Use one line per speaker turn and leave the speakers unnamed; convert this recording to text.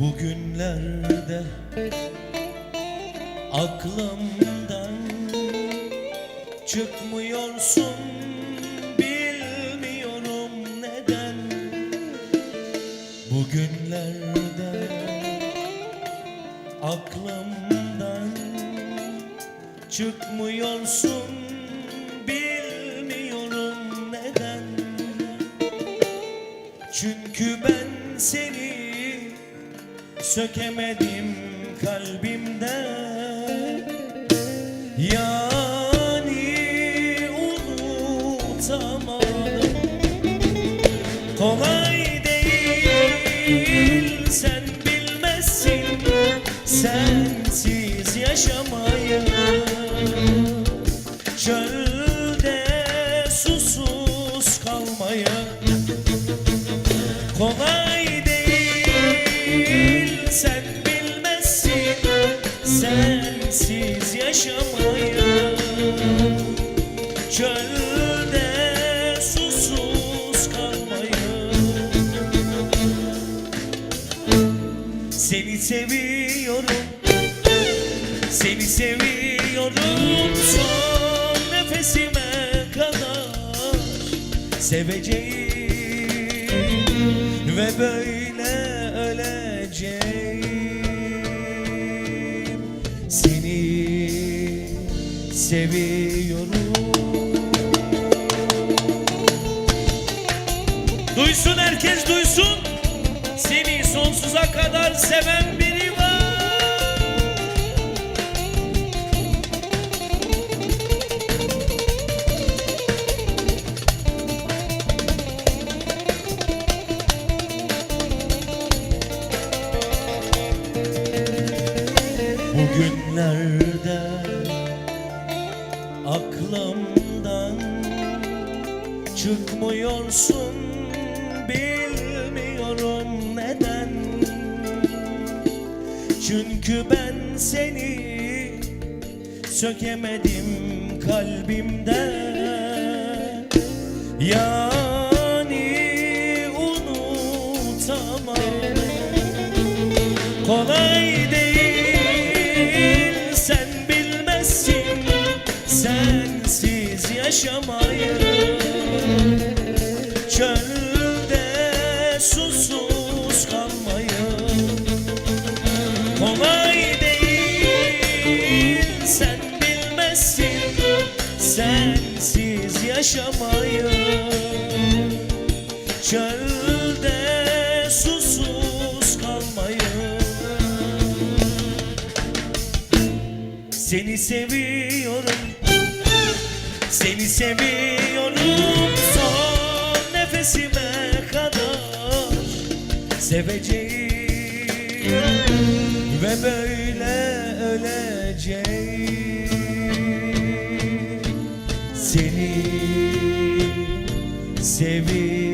Bugünlerde aklımdan çıkmıyorsun bilmiyorum neden. Bugünlerde aklımdan çıkmıyorsun sökemedim kalbimden Yani unutamadım Kolay değil sen bilmezsin. Sensiz yaşamayı. Çölde susuz kalmayı. Kolay yaşamayı Çölde susuz kalmayı Seni seviyorum. Seni seviyorum. Son nefesime kadar Seveceğim Ve böyle öleceğim seviyorum. Duysun herkes duysun. Seni sonsuza kadar seven biri var. Bugünlerde aklımdan çıkmıyorsun bilmiyorum neden. Çünkü ben seni sökemedim kalbimden. Yani unutamadım Kolay sensiz yaşamayı Çölde susuz kalmayı Kolay değil. Sen bilmezsin sensiz yaşamayı Çölde susuz kalmayı. Seni seviyorum Seni seviyorum. Son nefesime kadar Seveceğim Ve böyle öleceğim. Seni seviyorum